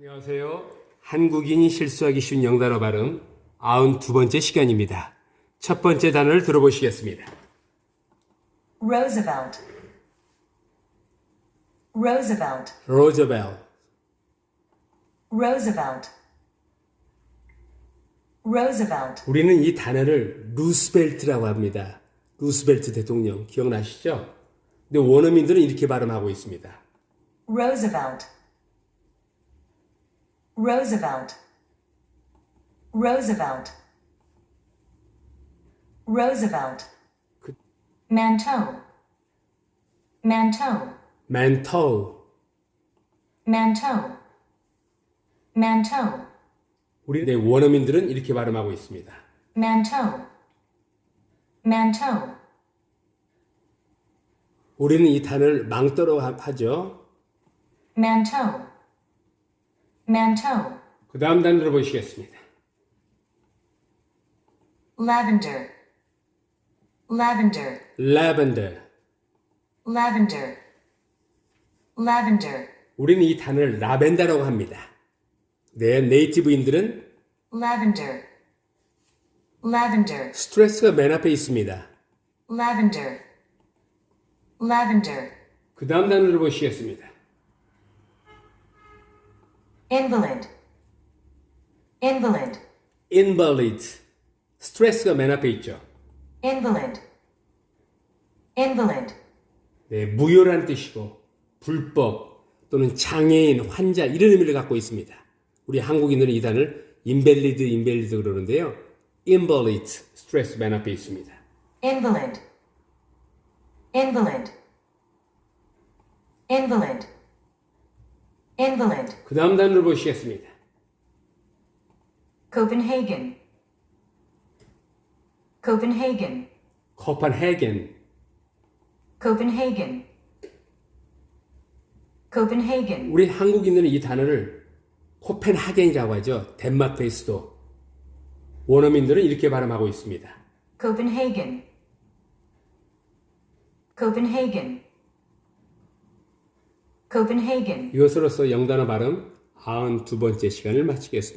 안녕하세요. 한국인이 실수하기 쉬운 영단어 발음 92번째 시간입니다. 첫 번째 단어를 들어보시겠습니다. Roosevelt. Roosevelt. 로저벨, Roosevelt. Roosevelt. 우리는 이 단어를 루스벨트라고 합니다. 루스벨트 대통령 기억나시죠? 근데 원어민들은 이렇게 발음하고 있습니다. Roosevelt. Roosevelt. Roosevelt. Roosevelt. 그- Manteau. Manteau. mantle, Manteau. Manteau. 우리 네, 원어민들은 이렇게 발음하고 있습니다. Manteau. Manteau. 우리는 이 단어를 망토로 하- 하죠. Manteau. Manteau. 그 다음 단어 들어보시겠습니다. Lavender. Lavender. lavender, Lavender. Lavender. 우리는 이 단어를 라벤더라고 합니다. 네, 네이티브인들은 Lavender. Lavender. 스트레스가 맨 앞에 있습니다. Lavender. Lavender. 그 다음 단어를 보시겠습니다. Invalid. Invalid. invalid, 스트레스가 맨 앞에 있죠. Invalid. Invalid. 네, 무효라는 뜻이고 불법 또는 장애인, 환자 이런 의미를 갖고 있습니다. 우리 한국인들은 이 단어를 invalid, invalid 그러는데요. invalid, 스트레스 맨 앞에 있습니다. Invalid. Invalid. Invalid. Invalid. 그 다음 단어를 보시겠습니다. Copenhagen. Copenhagen. 코펜하겐, Copenhagen. Copenhagen. 우리 한국인들은 이 단어를 코펜하겐이라고 하죠. 덴마크의 수도. 원어민들은 이렇게 발음하고 있습니다. Copenhagen. Copenhagen. Copenhagen. 이것으로서 영단어 발음 92번째 시간을 마치겠습니다.